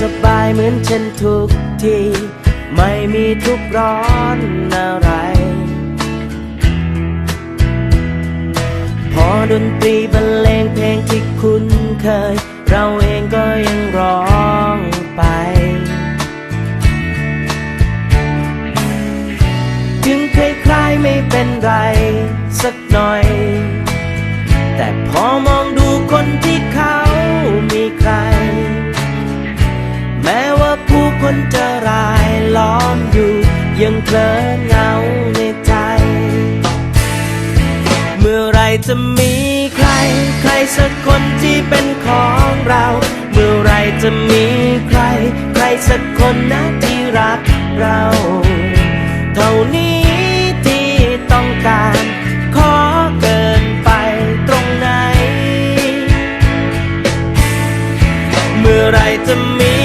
สบายเหมือนเช่นทุกที ไม่มีทุกร้อนอะไร พอดนตรีบรรเลงเพลงที่คุ้นเคย เราเองก็ยังร้องไป ถึงคล้ายๆไม่เป็นไรสักหน่อย แต่พอมองดูคนที่เขามีใคร คนจะรายล้อมอยู่ ยังเพลินเงาในใจ เมื่อไรจะมีใคร ใครสักคนที่เป็นของเรา เมื่อไรจะมีใคร ใครสักคนนะที่รักเรา เท่านี้ที่ต้องการ ขอเกินไปตรงไหน เมื่อไรจะมี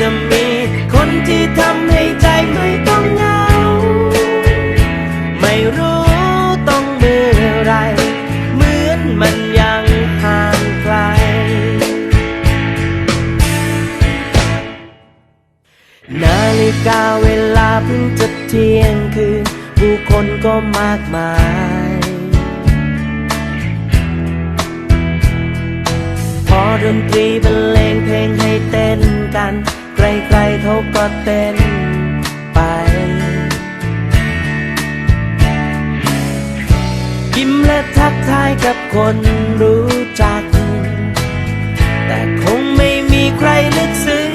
จะมี คนที่ทำให้ใจไม่ต้องเหงา ไม่รู้ต้องเมื่อไร เหมือนมันยังห่างไกล นาฬิกาเวลาเพิ่งจะเที่ยงคืน ผู้คนก็มากมายพอดนตรีบรรเลงเพลงให้เต้นกัน ใครๆเขาก็เต้นไป ยิ้มและทักทายกับคนรู้จัก แต่คงไม่มีใครลึกซึ้ง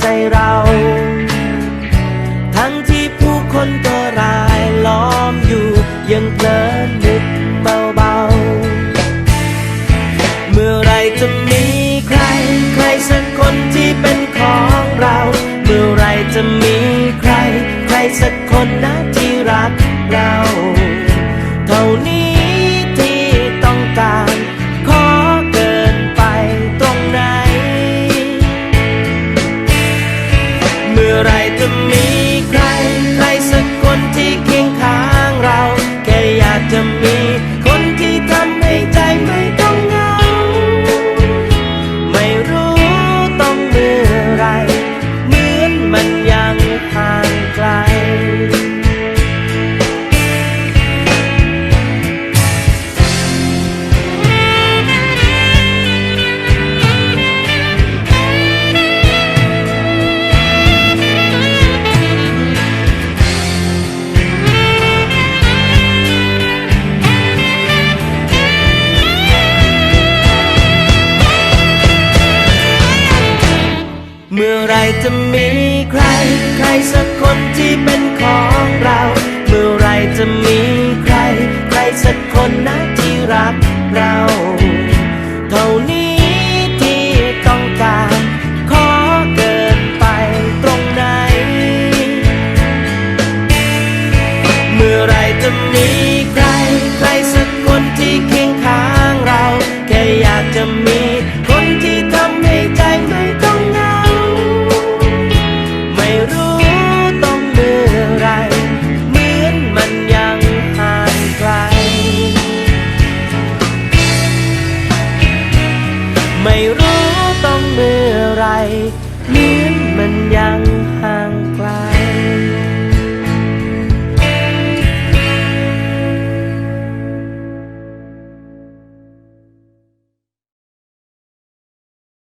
ใจเรา ทั้งที่ผู้คนก็รายล้อมอยู่ยังเพลิ รั จะมีใคร ใครสักคนที่เป็นของเรา เมื่อไรจะมีใคร ใครสักคนนะที่รักเรา เท่านี้ที่ต้องการ ขอเกินไปตรงไหน เมื่อไรจะมีใคร ใครสักคนที่เคียงข้างเรา แค่อยากจะมี ไม่รู้ต้องเมื่อไรเหมือนมันยังห่างไกล